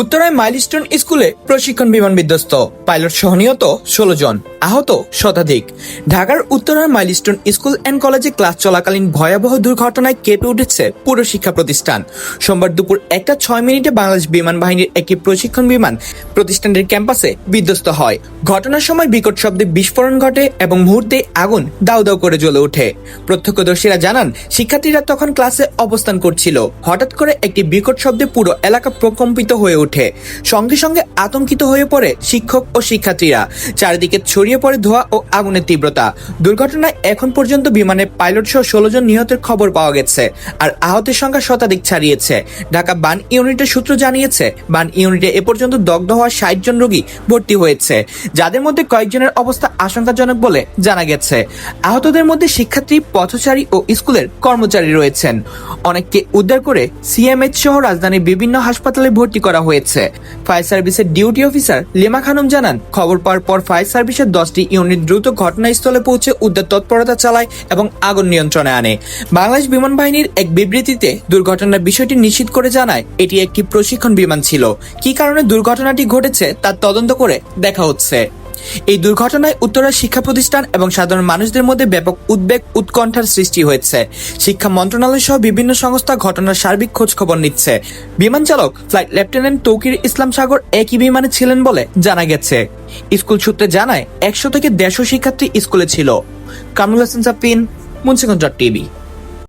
উত্তরায় মাইলস্টোন স্কুলে প্রশিক্ষণ বিমান বিধ্বস্ত পাইলট সহনীয়ত ষোলো জন। আহত শতাধিক। ঢাকার উত্তরার মাইলস্টোন স্কুল অ্যান্ড কলেজে ক্লাস চলাকালীন ভয়াবহ দুর্ঘটনায় কেঁপে উঠেছে পুরো শিক্ষা প্রতিষ্ঠান। সোমবার দুপুর একটা ছয় মিনিটে বাংলাদেশ বিমান বাহিনীর একটি প্রশিক্ষণ বিমান প্রতিষ্ঠানটির ক্যাম্পাসে বিধ্বস্ত হয়। ঘটনার সময় বিকট শব্দে বিস্ফোরণ ঘটে এবং মুহূর্তে আগুন দাউ দাউ করে জ্বলে ওঠে। প্রত্যক্ষদর্শীরা জানান, শিক্ষার্থীরা তখন ক্লাসে অবস্থান করছিল। হঠাৎ করে একটি বিকট শব্দে পুরো এলাকা প্রকম্পিত হয়ে ওঠে। সঙ্গে সঙ্গে আতঙ্কিত হয়ে পড়ে শিক্ষক ও শিক্ষার্থীরা। চারিদিকে ছড়িয়ে পড়ে ধোঁয়া ও আগুনের তীব্রতা। দুর্ঘটনায় এখন পর্যন্ত বিমানের পাইলট সহ ষোলো জন নিহতের খবর পাওয়া গেছে, আর আহতের সংখ্যা শতাধিক ছাড়িয়েছে। ঢাকা বান ইউনিটের সূত্র জানিয়েছে, বান ইউনিটে এ পর্যন্ত দগ্ধ হওয়া ষাট জন রোগী ভর্তি হয়েছে, যাদের মধ্যে কয়েকজনের অবস্থা আশঙ্কাজনক বলে জানা গেছে। আহতদের মধ্যে শিক্ষার্থী, পথচারী ও স্কুলের কর্মচারী রয়েছেন। অনেককে উদ্ধার করে সিএমএইচ সহ রাজধানীর বিভিন্ন হাসপাতালে ভর্তি করা হয়েছে। ফায়ার সার্ভিসের ডিউটি অফিসার লিমা খানম জানান, খবর পাওয়ার পর ফায়ার সার্ভিসের দশটি ইউনিট দ্রুত ঘটনাস্থলে পৌঁছে উদ্ধার তৎপরতা চালায় এবং আগুন নিয়ন্ত্রণে আনে। বাংলাদেশ বিমান বাহিনীর এক বিবৃতিতে দুর্ঘটনার বিষয়টি নিশ্চিত করে জানায়, এটি একটি প্রশিক্ষণ বিমান ছিল। কি কারণে দুর্ঘটনাটি ঘটেছে তার তদন্ত করে দেখা হচ্ছে। এই দুর্ঘটনায় উত্তরার শিক্ষা প্রতিষ্ঠান এবং সাধারণ মানুষদের মধ্যে ব্যাপক উদ্বেগ, উৎকণ্ঠার সৃষ্টি হয়েছে। শিক্ষা মন্ত্রণালয় সহ বিভিন্ন সংস্থা ঘটনার সার্বিক খোঁজ খবর নিচ্ছে। বিমান চালক, ফ্লাইট লেফটেন্যান্ট তৌকির ইসলাম সাগর একই বিমানে ছিলেন বলে জানা গেছে। স্কুল সূত্রে জানায়, একশো থেকে দেড়শো শিক্ষার্থী স্কুলে ছিল। কামরুল হাসান সাফিন মুন্সিগঞ্জ টিভি।